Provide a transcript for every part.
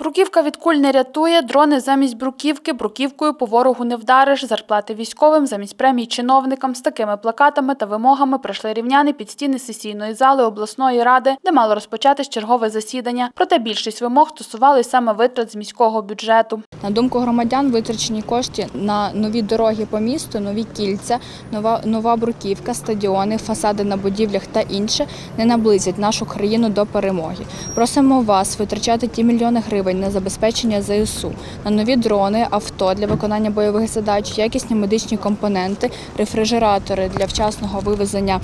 Бруківка від куль не рятує, дрони замість бруківки, бруківкою по ворогу не вдариш, зарплати військовим замість премій чиновникам. З такими плакатами та вимогами прийшли рівняни під стіни сесійної зали обласної ради, де мало розпочатись чергове засідання. Проте більшість вимог стосувались саме витрат з міського бюджету. На думку громадян, витрачені кошти на нові дороги по місту, нові кільця, нова, нова бруківка, стадіони, фасади на будівлях та інше не наблизять нашу країну до перемоги. Просимо вас витрачати ті мільйони гривень на забезпечення ЗСУ, на нові дрони, авто для виконання бойових задач, якісні медичні компоненти, рефрижератори для вчасного вивезення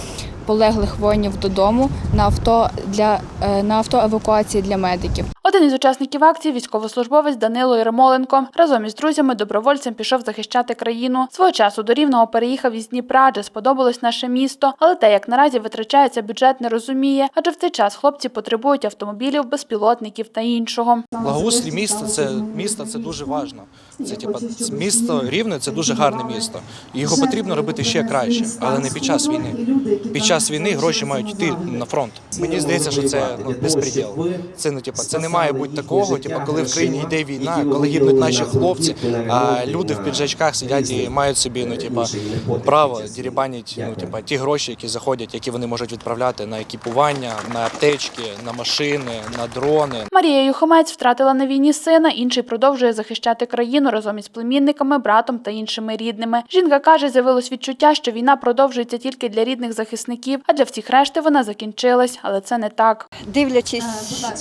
полеглих воїнів додому, на авто для е, на авто евакуації для медиків. Один із учасників акції військовослужбовець Данило Єрмоленко разом із друзями добровольцем пішов захищати країну. Свого часу до Рівного переїхав із Дніпра, адже сподобалось наше місто. Але те, як наразі витрачається бюджет, не розуміє, адже в цей час хлопці потребують автомобілів, безпілотників та іншого. Благоустрій міста це місто це дуже важливо. Це типа місто рівне, це дуже гарне місто. Його потрібно робити ще краще, але не під час війни. Під час війни гроші мають йти на фронт. Мені здається, що це ну безпреділ. Це ну типа це не має бути такого. Типа, коли в країні йде війна, коли гибнуть наші хлопці, а люди в піджачках сидять і мають собі ну типа право дірібанять ну типа ті гроші, які заходять, які вони можуть відправляти на екіпування, на аптечки, на машини, на дрони. Марія Юхомець втратила на війні сина, інший продовжує захищати країну разом із племінниками, братом та іншими рідними. Жінка каже, з'явилось відчуття, що війна продовжується тільки для рідних захисників, адже всіх решти вона закінчилась, але це не так. Дивлячись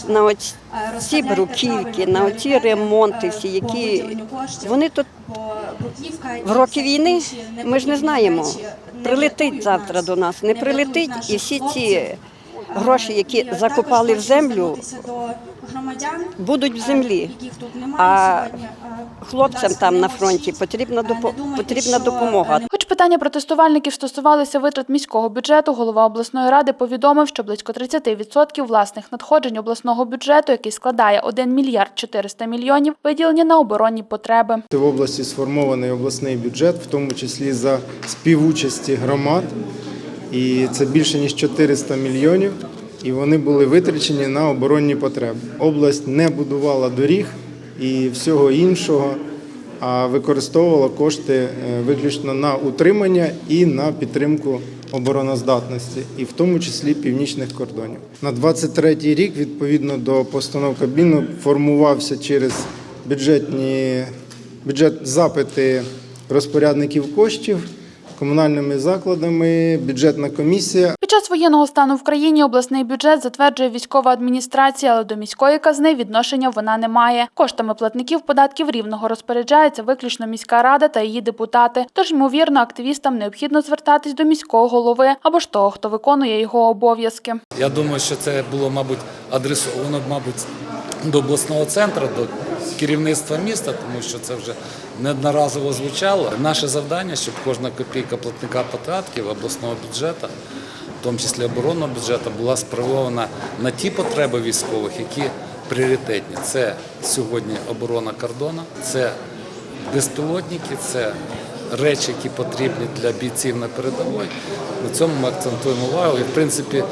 на оці ці бруківки, на оці ремонти, всі, які вони тут в роки війни, ми ж не знаємо, прилетить завтра до нас, не прилетить, і всі ці гроші, які закопали в землю, будуть в землі. А хлопцям там на фронті потрібна потрібна допомога. Хоч питання протестувальників стосувалися витрат міського бюджету, голова обласної ради повідомив, що близько 30% власних надходжень обласного бюджету, який складає 1 мільярд 400 мільйонів, виділені на оборонні потреби. В області сформований обласний бюджет, в тому числі за співучасті громад, і це більше ніж 400 мільйонів. І вони були витрачені на оборонні потреби. Область не будувала доріг і всього іншого, а використовувала кошти е, виключно на утримання і на підтримку обороноздатності, і в тому числі північних кордонів. На 23-й рік, відповідно до постанов Кабміну, формувався через бюджетні бюджет запити розпорядників коштів комунальними закладами, бюджетна комісія. Час воєнного стану в країні обласний бюджет затверджує військова адміністрація, але до міської казни відношення вона не має. Коштами платників податків рівного розпоряджається виключно міська рада та її депутати. Тож, ймовірно, активістам необхідно звертатись до міського голови або ж того, хто виконує його обов'язки. Я думаю, що це було, мабуть, адресовано, мабуть, до обласного центру, до керівництва міста, тому що це вже неодноразово звучало. Наше завдання, щоб кожна копійка платника податків обласного бюджету, тому числі оборонного бюджету, була спрямована на ті потреби військових, які пріоритетні. Це сьогодні оборона кордону, це безпілотники, це речі, які потрібні для бійців на передовій. На цьому ми акцентуємо увагу. І, в принципі,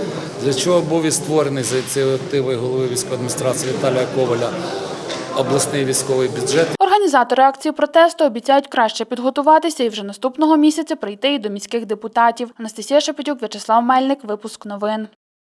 для чого був і створений за ініціативою голови військової адміністрації Віталія Коваля обласний військовий бюджет. Організатори акції протесту обіцяють краще підготуватися і вже наступного місяця прийти і до міських депутатів. Анастасія Шепетюк, В'ячеслав Мельник, випуск новин.